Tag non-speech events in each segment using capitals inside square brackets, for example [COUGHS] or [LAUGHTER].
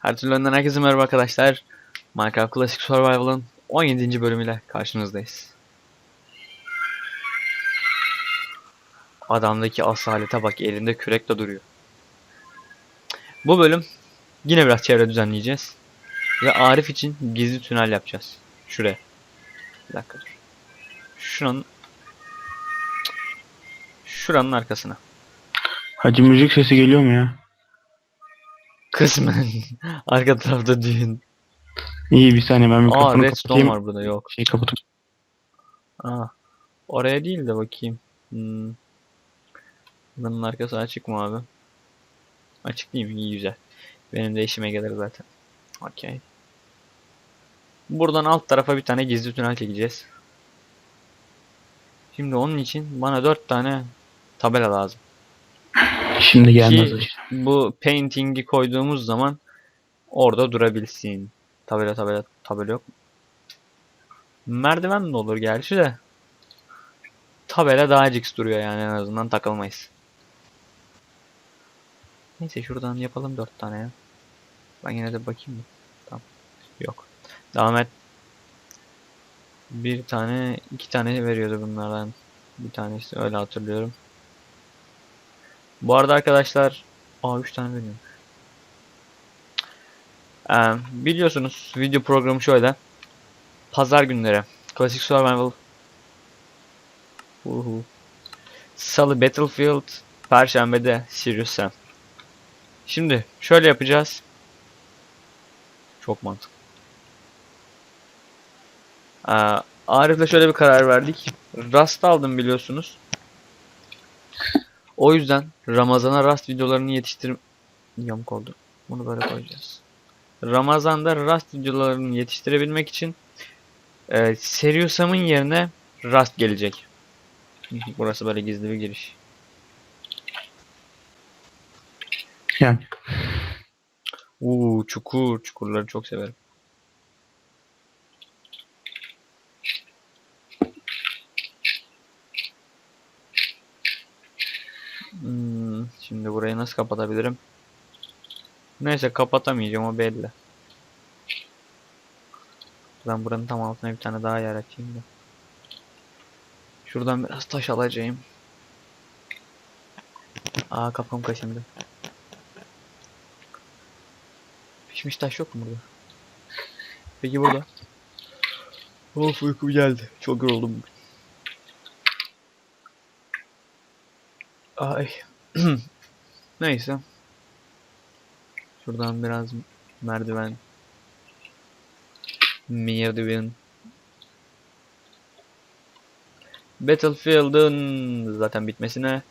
Her türlü önden herkese merhaba arkadaşlar. Minecraft Classic Survival'ın 17. bölümüyle karşınızdayız. Adamdaki asalete bak elinde kürekle duruyor. Bu bölüm yine biraz çevre düzenleyeceğiz. Ve Arif için gizli tünel yapacağız. Şuraya. Bir dakika dur. Şuranın Şuranın arkasına. Hacı müzik sesi geliyor mu ya? Kısmen. [LAUGHS] Arka tarafta düğün. İyi bir saniye ben Aa mikrofonu redstone kapatayım. var burada yok. Şey kapatıp. Aa, oraya değil de bakayım. Hmm. Bunun arkası açık mı abi? Açık değil mi? İyi güzel. Benim de işime gelir zaten. Okey. Buradan alt tarafa bir tane gizli tünel çekeceğiz. Şimdi onun için bana 4 tane tabela lazım. Şimdi gelmez Ki bu painting'i koyduğumuz zaman orada durabilsin. Tabela tabela tabela yok. Merdiven de olur gerçi de. Tabela daha cix duruyor yani en azından takılmayız. Neyse şuradan yapalım dört tane ya. Ben yine de bakayım mı? Tamam. Yok. Devam et. Bir tane, iki tane veriyordu bunlardan. Bir tanesi öyle hatırlıyorum. Bu arada arkadaşlar Aa 3 tane veriyor. Ee, biliyorsunuz video programı şöyle. Pazar günleri Classic Survival Uhu. Salı Battlefield Perşembede Sirius Sam. Şimdi şöyle yapacağız. Çok mantıklı. Ee, Arif'le şöyle bir karar verdik. Rast aldım biliyorsunuz. O yüzden Ramazan'a Rast videolarını yetiştir... Yamuk oldu. Bunu böyle koyacağız. Ramazan'da Rast videolarını yetiştirebilmek için e, Seriusam'ın yerine Rast gelecek. [LAUGHS] Burası böyle gizli bir giriş. Yani. Uuu çukur. Çukurları çok severim. Hmm, şimdi burayı nasıl kapatabilirim? Neyse kapatamayacağım o belli. Ben buranın tam altına bir tane daha yer açayım da. Şuradan biraz taş alacağım. Aa kafam kaşındı. Pişmiş taş yok mu burada? Peki burada? Of uykum geldi. Çok yoruldum bugün. Ay. [CLEARS THROAT] Neyse. Şuradan biraz merdiven. Merdiven. Battlefield'ın zaten bitmesine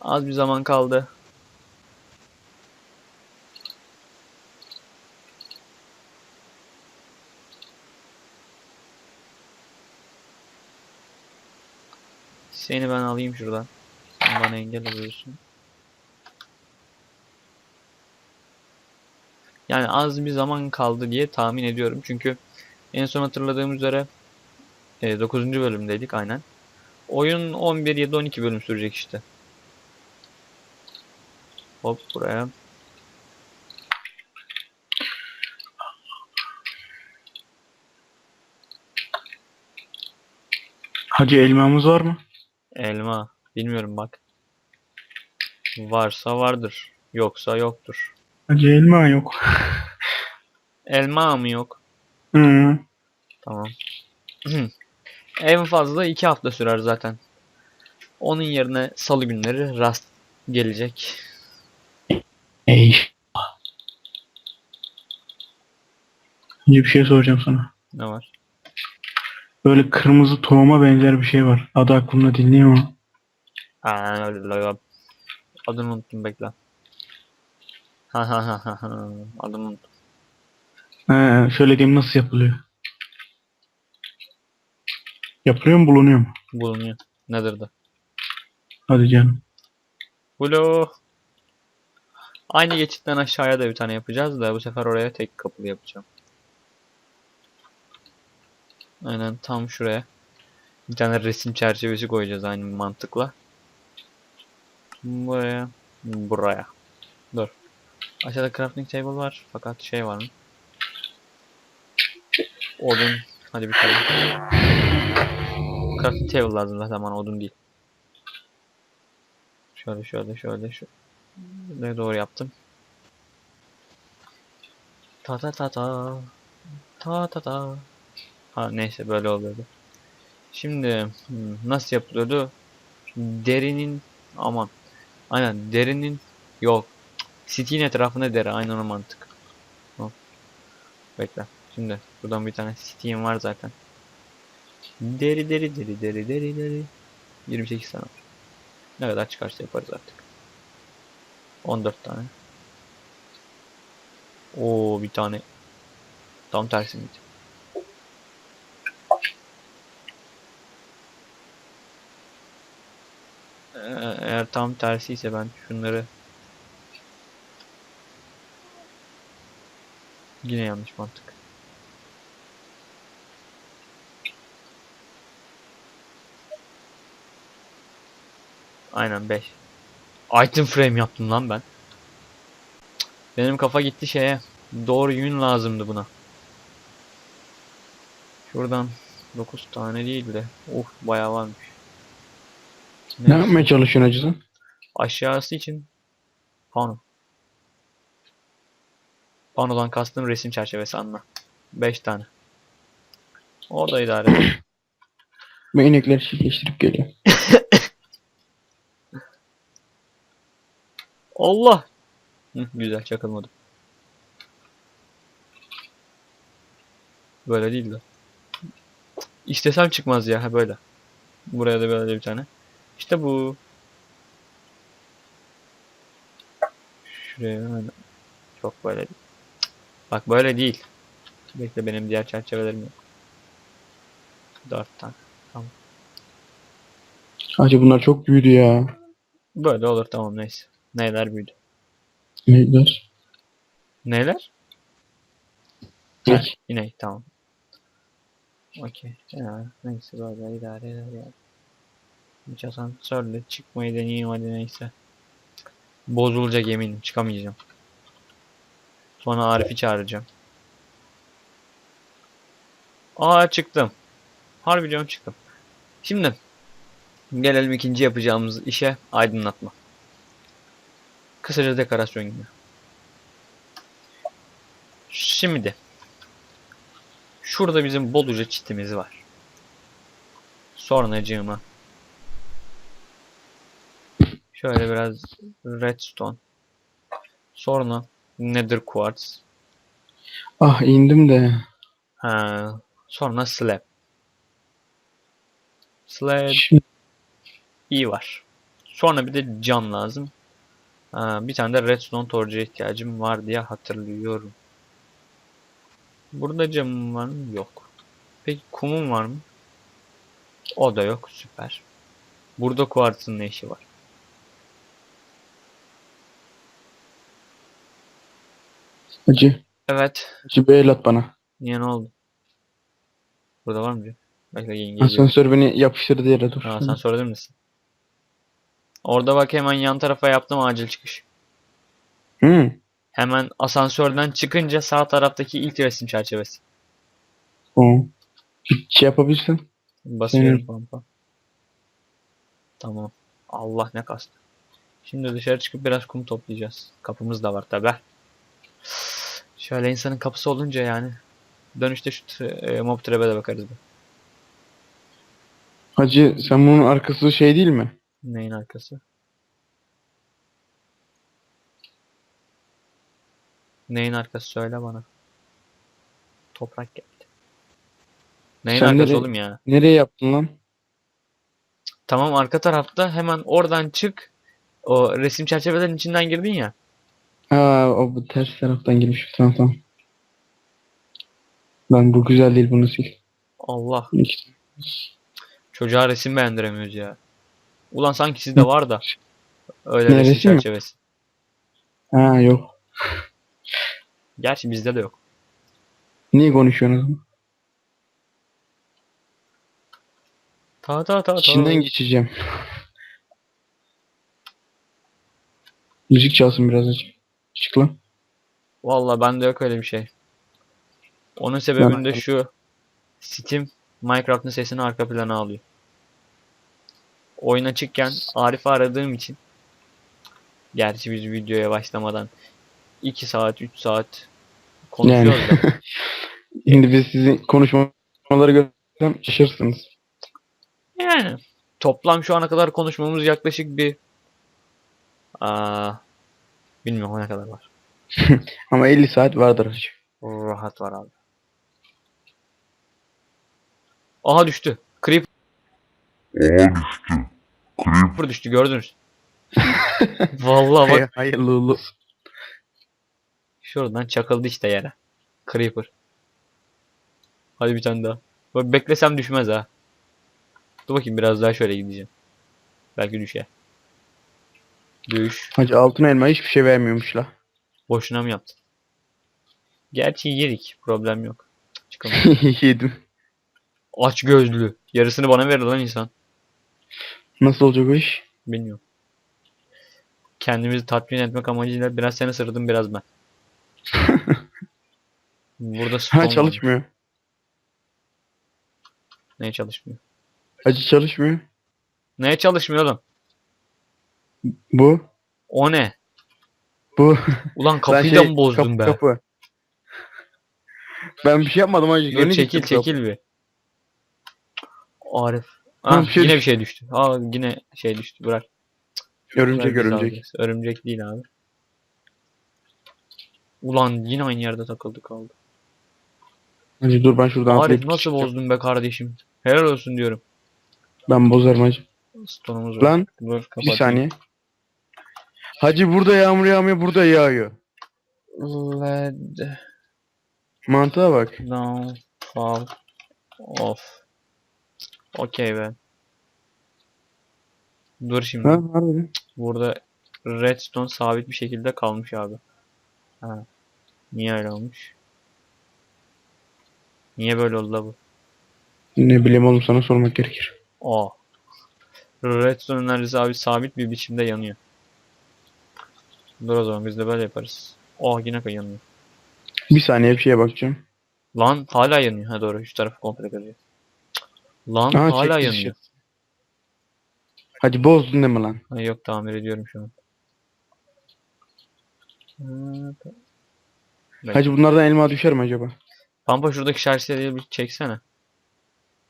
az bir zaman kaldı. Seni ben alayım şuradan. Bana engel oluyorsun. Yani az bir zaman kaldı diye tahmin ediyorum. Çünkü en son hatırladığım üzere 9. bölümdeydik aynen. Oyun 11 ya da 12 bölüm sürecek işte. Hop buraya. Hacı elmamız var mı? Elma. Bilmiyorum bak. Varsa vardır. Yoksa yoktur. Hacı elma yok. Elma mı yok? Hı. Tamam. en fazla iki hafta sürer zaten. Onun yerine salı günleri rast gelecek. Ey. Hacı bir şey soracağım sana. Ne var? Böyle kırmızı tohuma benzer bir şey var. Adı aklımda dinliyor mu? Aa, Adını unuttum bekle. Ha ha ha ha ha. Adını unuttum. He, şöyle diyeyim nasıl yapılıyor? Yapılıyor mu bulunuyor mu? Bulunuyor. Nedir de? Hadi canım. Bulu. Aynı geçitten aşağıya da bir tane yapacağız da bu sefer oraya tek kapılı yapacağım. Aynen tam şuraya. Bir tane resim çerçevesi koyacağız aynı mantıkla. Buraya. Buraya. Dur. Aşağıda crafting table var fakat şey var mı? Odun. Hadi bir tane. Crafting table lazım zaten bana odun değil. Şöyle şöyle şöyle şu. Ne doğru yaptım. Ta ta ta ta. Ta ta ta. Ha neyse böyle oluyordu. Şimdi hmm, nasıl yapılıyordu? Derinin aman. Aynen derinin yok. City'nin etrafında deri aynen o mantık. Hop. Bekle. Şimdi buradan bir tane City'im var zaten. Deri deri deri deri deri deri. 28 tane. Ne kadar çıkarsa yaparız artık. 14 tane. Oo bir tane. Tam tersi miydi? Ee, Eğer tam tersi ise ben şunları Yine yanlış mantık. Aynen 5. Item frame yaptım lan ben. Benim kafa gitti şeye. Doğru yün lazımdı buna. Şuradan 9 tane değil de. Uf bayağı varmış. Ne yapmaya çalışıyorsun acısı? Aşağısı için pano. Panodan kastım resim çerçevesi anla. 5 tane. O da idare eder. [COUGHS] Ben inekleri çiftleştirip geliyorum. [COUGHS] Allah! Hı, güzel çakılmadım. Böyle değil de. İstesem çıkmaz ya ha böyle. Buraya da böyle bir tane. İşte bu. Şuraya aynen. Çok böyle değil. Bak böyle değil. Bekle benim diğer çerçevelerim yok. Dört tane. Acı bunlar çok büyüdü ya. Böyle olur tamam neyse. Neyler büyüdü. İnekler. Neyler? İnek. İnek tamam. Okey. Neyse böyle idare eder ya. Hiç asansörle çıkmayı deneyeyim hadi neyse. Bozulacak eminim çıkamayacağım. Sonra Arif'i çağıracağım. Aa çıktım. Harbi diyorum çıktım. Şimdi gelelim ikinci yapacağımız işe aydınlatma. Kısaca dekorasyon gibi. Şimdi Şurada bizim Boluca çitimiz var. Sonracığıma şöyle biraz redstone. Sonra nether quartz. Ah indim de. Ha, sonra slab. Slab iyi var. Sonra bir de cam lazım. Ha, bir tane de redstone torcuya ihtiyacım var diye hatırlıyorum. Burada camım var mı? Yok. Peki kumum var mı? O da yok. Süper. Burada kuartsın ne işi var? Acı. Evet. Acı bir el at bana. Niye ne oldu? Burada var mı? bir? Bekle yenge. Asansör beni yapıştırdı yere dur. Ha, sen sorabilir misin? Orada bak hemen yan tarafa yaptım acil çıkış. Hı. Hemen asansörden çıkınca sağ taraftaki ilk resim çerçevesi. Bir şey yapabilirsin. Basıyorum pampa. Tamam. Allah ne kastı. Şimdi dışarı çıkıp biraz kum toplayacağız. Kapımız da var tabi. Şöyle insanın kapısı olunca yani. Dönüşte şu e, mob trap'e de bakarız bir. Hacı sen bunun arkası şey değil mi? Neyin arkası? Neyin arkası söyle bana. Toprak geldi. Neyin Sen arkası nereye- oğlum ya? Nereye yaptın lan? Tamam arka tarafta hemen oradan çık. O resim çerçevelerin içinden girdin ya. Ha o bu ters taraftan girmiş. Tamam tamam. Lan bu güzel değil bunu sil. Allah. İki- Çocuğa resim beğendiremiyoruz ya. Ulan sanki sizde var da. Öyle Ne, resim resim mi? çerçevesi. Ha yok. Gerçi bizde de yok. Niye konuşuyorsun o zaman? Ta ta ta ta. İçinden geçeceğim. Müzik çalsın biraz acı. Çık lan. Valla bende yok öyle bir şey. Onun sebebini de şu. Steam Minecraft'ın sesini arka plana alıyor. Oyun açıkken Arif'i aradığım için Gerçi biz videoya başlamadan 2 saat 3 saat konuşuyoruz da. [LAUGHS] Şimdi biz sizin konuşmaları görsem şaşırsınız. Yani toplam şu ana kadar konuşmamız yaklaşık bir aa, bilmiyorum ne kadar var. [LAUGHS] Ama 50 saat vardır hacı. Rahat var abi. Aha düştü. Creeper Oha düştü. Creep düştü gördünüz. [LAUGHS] Vallahi bak Hay- hayırlı uğurlu olsun. şuradan çakıldı işte yere. Creeper. Hadi bir tane daha. Bak beklesem düşmez ha. Dur bakayım biraz daha şöyle gideceğim. Belki düşer. Düş. Hacı altın elma hiçbir şey vermiyormuş la. Boşuna mı yaptın? Gerçi yedik. Problem yok. [LAUGHS] Yedim. Aç gözlü. Yarısını bana verir lan insan. Nasıl olacak o iş? Bilmiyorum. Kendimizi tatmin etmek amacıyla biraz sen ısırdın biraz ben. [LAUGHS] Burada stone Ha çalışmıyor. Neye çalışmıyor? Hacı çalışmıyor. Neye çalışmıyor oğlum? Bu. O ne? Bu. Ulan kapıyı şey, da mı bozdun kapı, be? Kapı. Ben bir şey yapmadım hacı. Dur çekil bu kapı. çekil bir. Arif. Ha, Ah, bir şey yine bir düştü. şey düştü. Aa yine şey düştü. Bırak. Örümcek Bırak örümcek. Örümcek değil abi. Ulan yine aynı yerde takıldı kaldı. Hacı dur ben şuradan Arif nasıl çıkacağım. bozdun be kardeşim? Helal olsun diyorum. Ben bozarım hacı. Stonumuz var. Lan Dur bir saniye. Hacı burada yağmur yağmıyor burada yağıyor. Led Mantığa bak. down fall off. Okey be. Dur şimdi. Ha harbiden. Burada redstone sabit bir şekilde kalmış abi. Ha. Niye öyle olmuş? Niye böyle oldu la bu? Ne bileyim oğlum sana sormak gerekir. Aa. Redstone enerjisi abi sabit bir biçimde yanıyor. Dur o zaman biz de böyle yaparız. Oh yine yanıyor. Bir saniye bir şeye bakacağım. Lan hala yanıyor. Ha doğru şu tarafı kontrol ediyor. Lan Aha, hala çekti yanıyor. işte. Hacı bozdun değil mi lan? Ha, yok tamir ediyorum şu an. Evet. Hacı bunlardan elma düşer mi acaba? Pampa şuradaki şarjeri bir çeksene.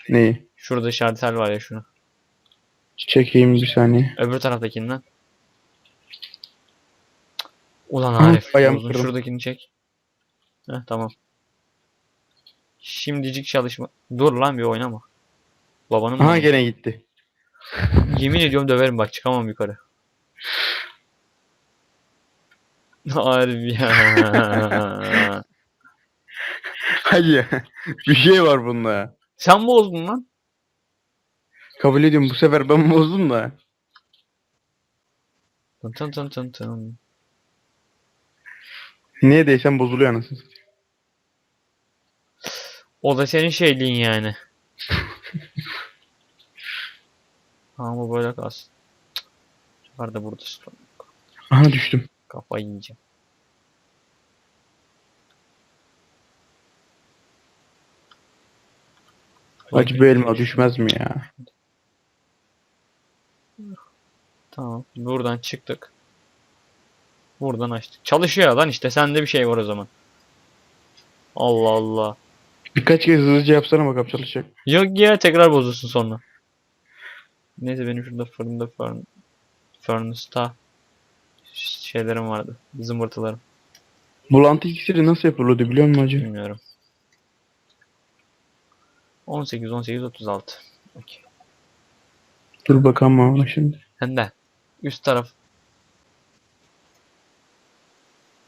Neyi? Şurada şartel var ya şunu. Çekeyim bir saniye. Öbür taraftakinden. Ulan Arif. uzun şuradakini çek. Heh tamam. Şimdicik çalışma. Dur lan bir oynama. Babanın Aha malı. gene gitti. Yemin ediyorum döverim bak çıkamam yukarı. Harbi ya. Hacı bir şey var bunda. Sen bozdun lan. Kabul ediyorum bu sefer ben bozdum da. Tın tın tın tın tın. Neye değsem bozuluyor anasını. satayım. O da senin şeyliğin yani. [LAUGHS] Ama böyle kalsın. Sefer de burada stone. Aha düştüm. Kafayı yiyeceğim. Hacı bu elma düşmez mi ya? Tamam. Buradan çıktık. Buradan açtık. Çalışıyor lan işte. Sende bir şey var o zaman. Allah Allah. Birkaç kez hızlıca yapsana bakalım çalışacak. Yok ya tekrar bozulsun sonra. Neyse benim şurada fırında fırın furnace'ta şeylerim vardı. Zımbırtılarım. Bulantı iksiri nasıl yapılıyordu biliyor musun hacı? Bilmiyorum. 18 18 36. Okey. Dur bakalım ona şimdi. Hem de üst taraf.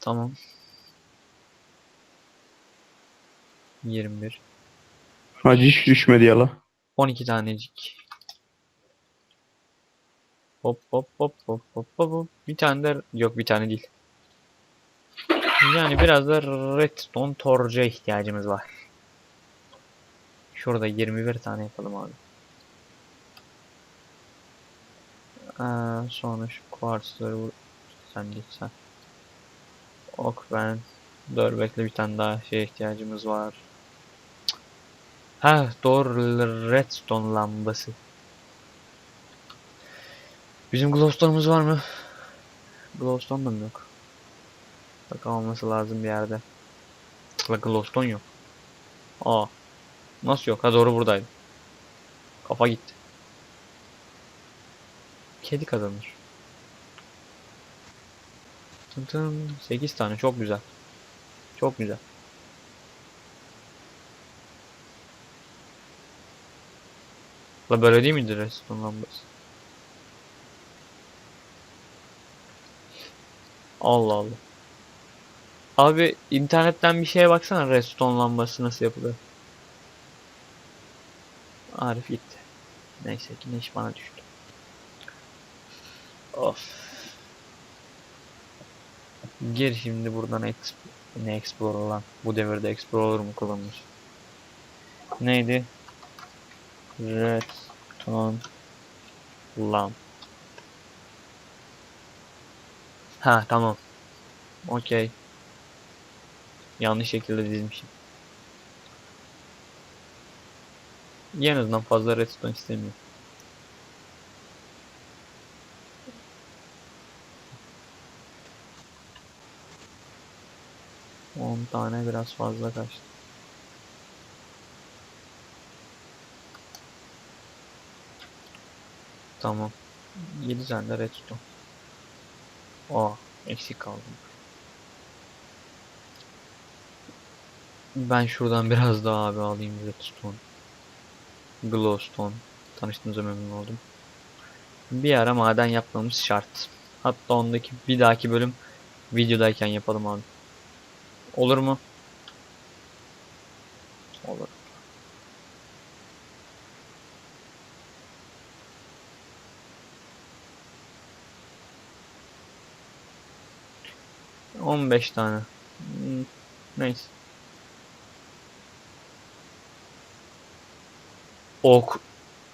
Tamam. 21. Hacı hiç düşmedi yala. 12 tanecik. Hop hop hop hop hop hop hop. Bir tane de yok bir tane değil. Yani biraz da redstone torca ihtiyacımız var. Şurada 21 tane yapalım abi. Aa, sonra şu quartzları vur. Sen git sen. Ok ben. Dur bekle bir tane daha şeye ihtiyacımız var. Ha doğru redstone lambası. Bizim glowstone'umuz var mı? Glowstone da mı yok? Bak olması lazım bir yerde. Bak glowstone yok. Aa. Nasıl yok? Ha doğru buradaydı. Kafa gitti. Kedi kazanır. Tın tın. 8 tane çok güzel. Çok güzel. La böyle değil miydi redstone lambası? Allah Allah. Abi internetten bir şeye baksana redstone lambası nasıl yapılır. Arif gitti. Neyse yine iş bana düştü. Of. Gir şimdi buradan exp ne Explorer lan. Bu devirde Explorer mu kullanılır? Neydi? Redstone lamp. Ha tamam. Okey. Yanlış şekilde dizmişim. En azından fazla redstone istemiyorum. On tane biraz fazla kaçtı. Tamam. 7 tane de redstone. Aa, eksik kaldım. Ben şuradan biraz daha abi alayım redstone. Glowstone. Tanıştığımıza memnun oldum. Bir ara maden yapmamız şart. Hatta ondaki bir dahaki bölüm videodayken yapalım abi. Olur mu? Olur. On beş tane. Hmm, Neyse. Ok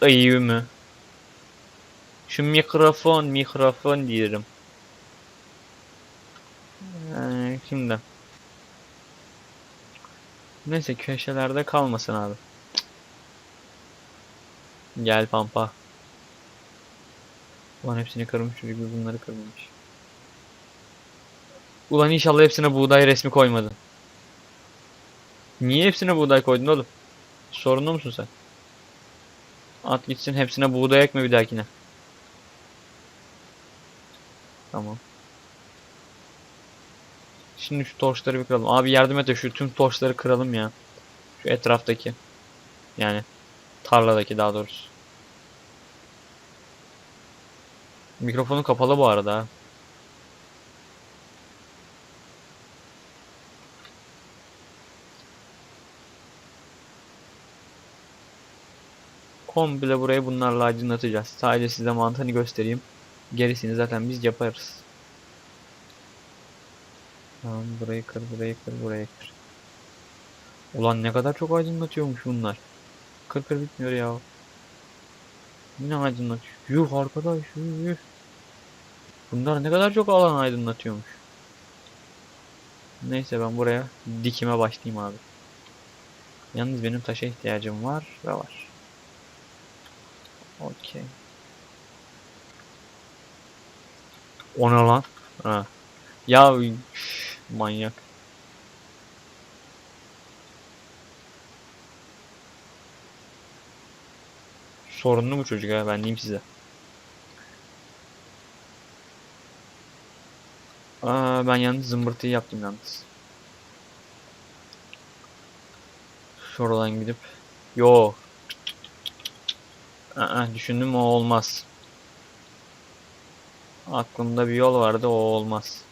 iyi mi? Şu mikrofon mikrofon diyorum. Ee, şimdi. Neyse köşelerde kalmasın abi. Gel pampa. Ulan hepsini kırmış bir bunları kırmamış. Ulan inşallah hepsine buğday resmi koymadın. Niye hepsine buğday koydun oğlum? Sorunlu musun sen? At gitsin hepsine buğday ekme bir dahakine. Tamam. Şimdi şu torçları bir kıralım. Abi yardım et de şu tüm torçları kıralım ya. Şu etraftaki. Yani tarladaki daha doğrusu. Mikrofonu kapalı bu arada. Komple burayı bunlarla aydınlatacağız. Sadece size mantığını göstereyim. Gerisini zaten biz yaparız. Tamam burayı kır, burayı kır, burayı kır. Ulan ne kadar çok aydınlatıyormuş bunlar. Kır kır bitmiyor ya. Yine aydınlatıyor. Yuh arkadaş yuh. Bunlar ne kadar çok alan aydınlatıyormuş. Neyse ben buraya dikime başlayayım abi. Yalnız benim taşa ihtiyacım var ve var. Okey. O ne lan? Ha. Ya manyak. Sorunlu bu çocuk ha ben diyeyim size. Aa, ben yalnız zımbırtıyı yaptım yalnız. Şuradan gidip yo Aa, düşündüm o olmaz. Aklımda bir yol vardı o olmaz.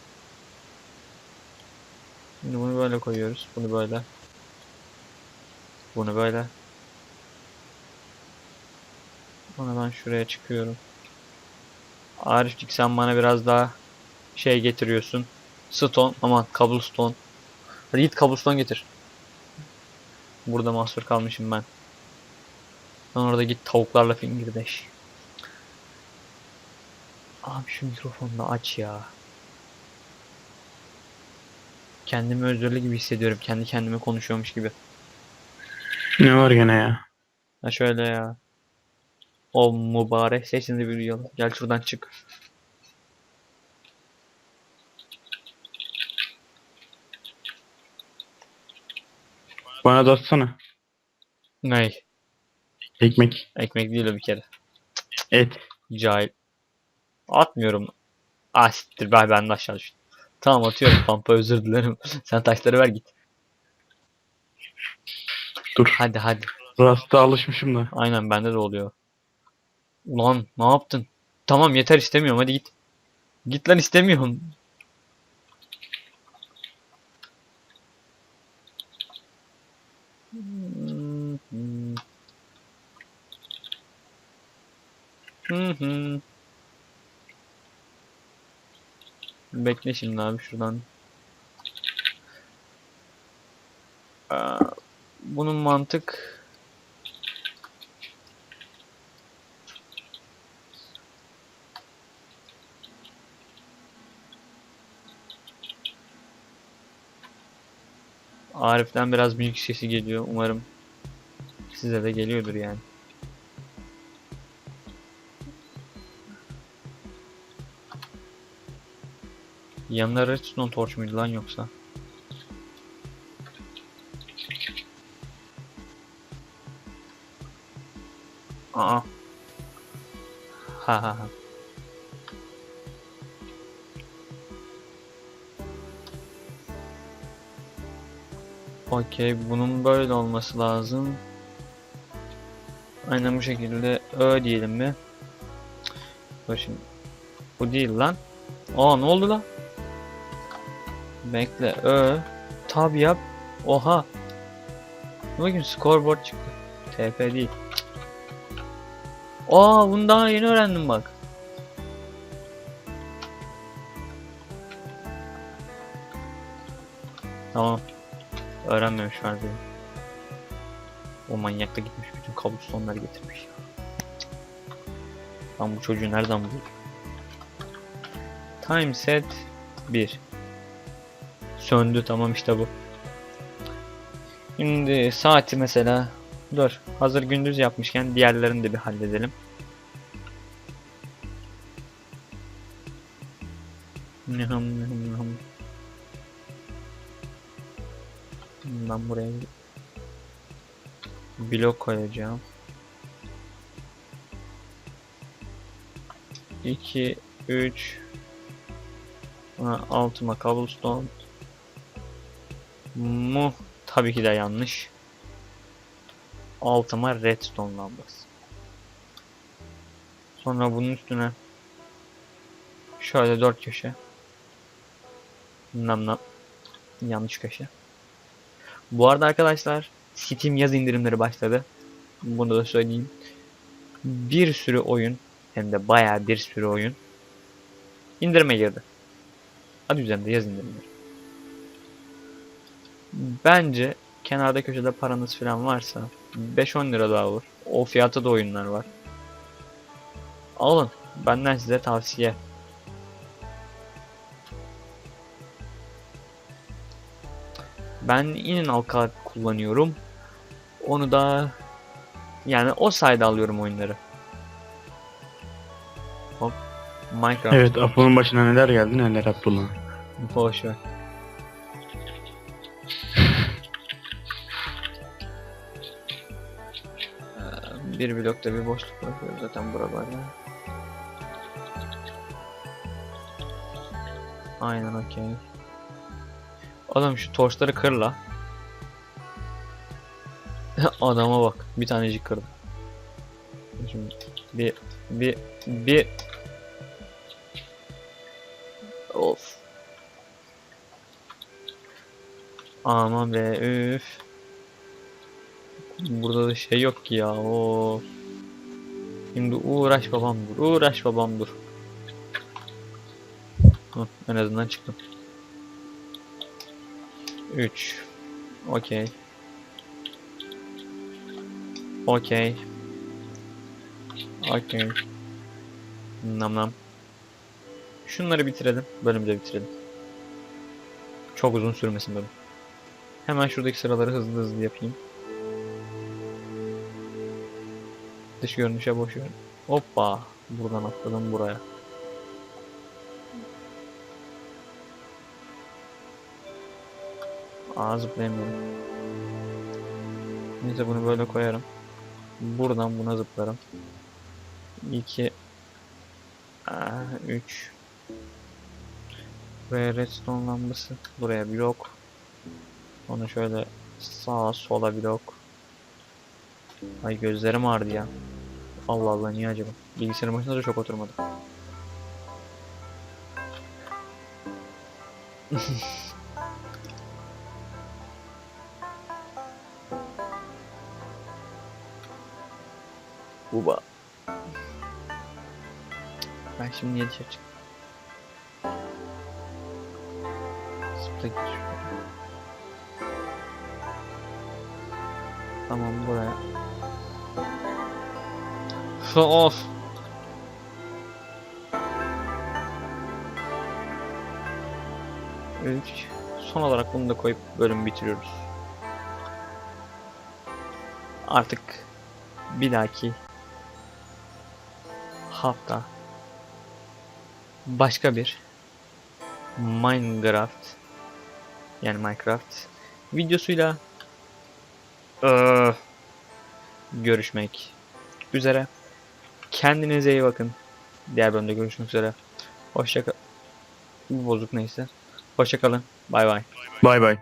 Şimdi bunu böyle koyuyoruz. Bunu böyle. Bunu böyle. Sonra ben şuraya çıkıyorum. Arifcik sen bana biraz daha şey getiriyorsun. Stone aman cobblestone. Hadi git cobblestone getir. Burada mahsur kalmışım ben. Sen orada git tavuklarla fingirdeş. Abi şu mikrofonu da aç ya. Kendimi özürlü gibi hissediyorum. Kendi kendime konuşuyormuş gibi. Ne var gene ya? Ha şöyle ya. O mübarek sesini bir duyalım. Gel şuradan çık. Bana da atsana. Ney? Ekmek. Ekmek değil o bir kere. Et. Cahil. Atmıyorum. Siktir ben, ben de aşağı düştüm. Tamam atıyorum pampa özür dilerim. [LAUGHS] Sen taşları ver git. Dur. Hadi hadi. Rasta alışmışım da. Aynen bende de oluyor. Ulan ne yaptın? Tamam yeter istemiyorum hadi git. Git lan istemiyorum. Hı hı. Bekle şimdi abi şuradan. Aa, bunun mantık Arif'ten biraz büyük sesi geliyor. Umarım size de geliyordur yani. Yanında redstone torch muydu lan yoksa? Aa. Ha ha ha. Okey, bunun böyle olması lazım. Aynen bu şekilde ö diyelim mi? Dur şimdi. Bu değil lan. Aa ne oldu lan? Bekle ö. Tab yap. Oha. Bakın scoreboard çıktı. TP değil. Aa bunu daha yeni öğrendim bak. Tamam. Öğrenmemiş var benim. O manyak da gitmiş bütün cobblestone'ları getirmiş. Lan bu çocuğu nereden bulduk? Time set 1. Söndü tamam işte bu. Şimdi saati mesela dur hazır gündüz yapmışken diğerlerini de bir halledelim. Ben buraya blok koyacağım. 2 3 altıma cobblestone mu tabii ki de yanlış. Altıma redstone lambası. Sonra bunun üstüne şöyle dört köşe. Nam nam. Yanlış köşe. Bu arada arkadaşlar Steam yaz indirimleri başladı. Bunu da söyleyeyim. Bir sürü oyun hem de bayağı bir sürü oyun indirime girdi. Adı üzerinde yaz indirimleri. Bence kenarda köşede paranız falan varsa 5-10 lira daha olur. O fiyata da oyunlar var. Alın. Benden size tavsiye. Ben inin halka kullanıyorum. Onu da yani o sayede alıyorum oyunları. Hop. Minecraft. Evet Apo'nun başına neler geldi neler Abdullah. Boş ver. Bir blokta bir boşluk bırakıyoruz zaten buralarda. Aynen okey. Oğlum şu torçları kır la. [LAUGHS] Adama bak. Bir tanecik kırdım. Şimdi bir bir bir Of. Aman be üf. Burada da şey yok ki ya o. Şimdi uğraş babam dur. Uğraş babam dur. Hı, en azından çıktım. 3 Okey. Okey. Okey. Nam nam. Şunları bitirelim. Bölümü de bitirelim. Çok uzun sürmesin bölüm. Hemen şuradaki sıraları hızlı hızlı yapayım. Dış görünüşe boş ver. Hoppa. Buradan atladım buraya. Aa zıplayamıyorum. Neyse bunu böyle koyarım. Buradan buna zıplarım. 2 3 Buraya redstone lambası. Buraya blok. Onu şöyle sağa sola blok. Ay gözlerim ağrıdı ya. Allah Allah niye acaba? Bilgisayarın başında da çok oturmadım. [LAUGHS] Buba. Ben şimdi niye dışarı çıktım? Zıpla git. Tamam buraya. Of. Üç. Son olarak bunu da koyup bölüm bitiriyoruz. Artık bir dahaki hafta başka bir Minecraft yani Minecraft videosuyla eee, görüşmek üzere. Kendinize iyi bakın. Diğer bölümde görüşmek üzere. Hoşça kal. Bu bozuk neyse. Hoşça kalın. Bay bay. Bay bay.